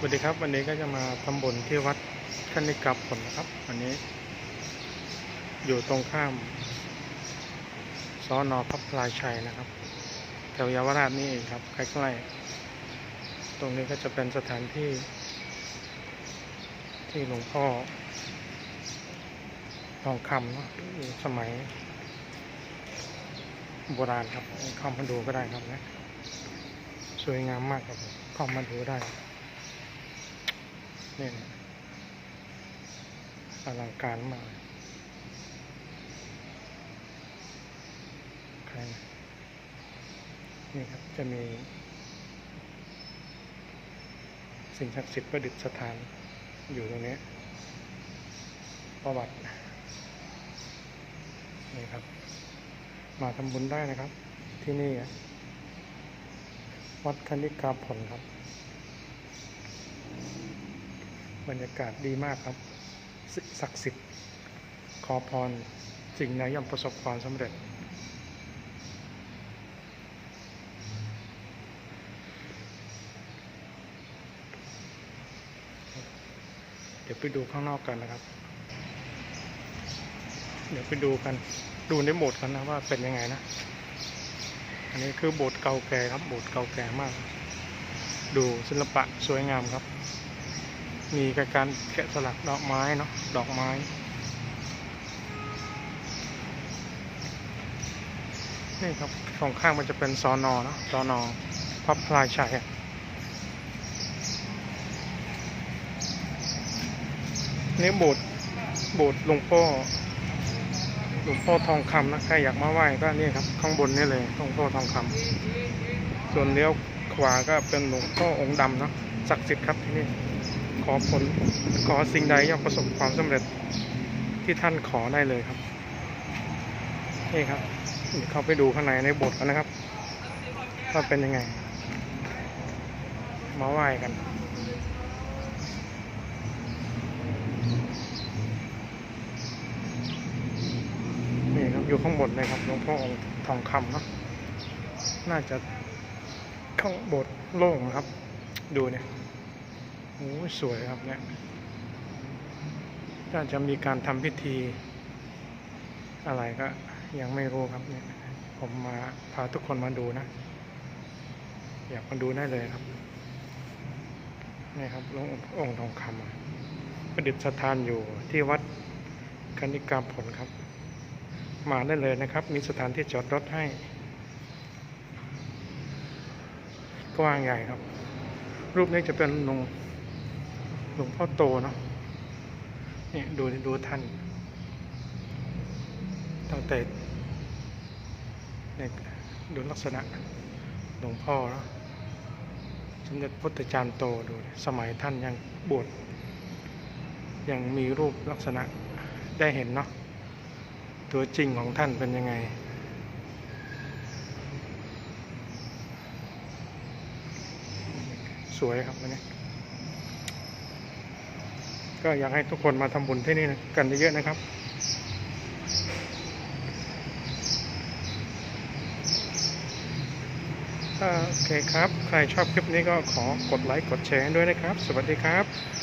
สวัสดีครับ วันนี้ก็จะมาทำบุญที่วัดคณิกาผลนะครับ วันนี้ อยู่ตรงข้ามสอนอพระพลายชัยนะครับแถวเยาวราชนี่เองครับใกล้ๆตรงนี้ก็จะเป็นสถานที่ ที่หลวงพ่อทองคำเนาะสมัย โบราณครับเข้ามาดูก็ได้ครับนะสวยงามมากครับเข้ามาดูได้ นี่นะอลังการมากใครนะนี่ครับจะมี สิ่งศักดิ์สิทธิ์ประดิษฐานอยู่ตรงนี้ ประวัติ นี่ครับ มาทำบุญได้นะครับ ที่นี่วัดคณิกาผลครับ บรรยากาศดีมากครับ ศักดิ์สิทธิ์ ขอพรสิ่งไหนย่อมประสบความสำเร็จ เดี๋ยวไปดูข้างนอกกันนะครับ เดี๋ยวไปดูกัน ดูในโบสถ์กันนะว่าเป็นยังไงนะ อันนี้คือโบสถ์เก่าแก่ครับ โบสถ์เก่าแก่มาก ดูศิลปะสวยงามครับ มีการแกะสลักดอกไม้เนาะดอกไม้นี่ครับสองข้างมันจะเป็นซอนอเนาะซอนอพับพลายชัยอะนี่โบสถ์โบสถ์หลวงพ่อหลวงพ่อทองคำนะใครอยากมาไหว้ก็นี่ครับ ข้างบนนี่เลยหลวงพ่อทองคำส่วนเลี้ยวขวาก็เป็นหลวงพ่อองค์ดำเนาะศักดิ์สิทธิ์ครับที่นี่ ขอผลขอสิ่งใดย่อมประสบความสำเร็จที่ท่านขอได้เลยครับนี่ครับเดี๋ยวเข้าไปดูข้างในในโบสถ์กันนะครับว่าเป็นยังไง มาไหว้กันนี่ครับอยู่ข้างบนเลยครับหลวงพ่อองค์ทองคำเนาะน่าจะข้างบสถ์โล่งนะครับ ดูเนี่ย โอ้สวยครับเนี่ยน่าจะมีการทำพิธี อะไรก็ยังไม่รู้ครับเนี่ย ผมมาพาทุกคนมาดูนะ อยากมาดูได้เลยครับ นี่ครับหลวงองค์ทองคำประดิษฐานอยู่ที่วัดคณิกาผลครับ มาได้เลยนะครับ มีสถานที่จอดรถให้ กว้างใหญ่ครับ รูปนี้จะเป็นหลวง หลวงพ่อโตเนาะเนี่ยดูดูท่านตั้งแต่เนี่ยดูลักษณะหลวงพ่อเนาะสมเด็จพุทธจารย์โตดูสมัยท่านยังบวชยังมีรูปลักษณะได้เห็นเนาะตัวจริงของท่านเป็นยังไง สวยครับวันนี้ ก็อยากให้ทุกคนมาทำบุญที่นี่กันเยอะๆนะครับโอเคครับ ใครชอบคลิปนี้ก็ขอกดไลค์ กดแชร์ด้วยนะครับ สวัสดีครับ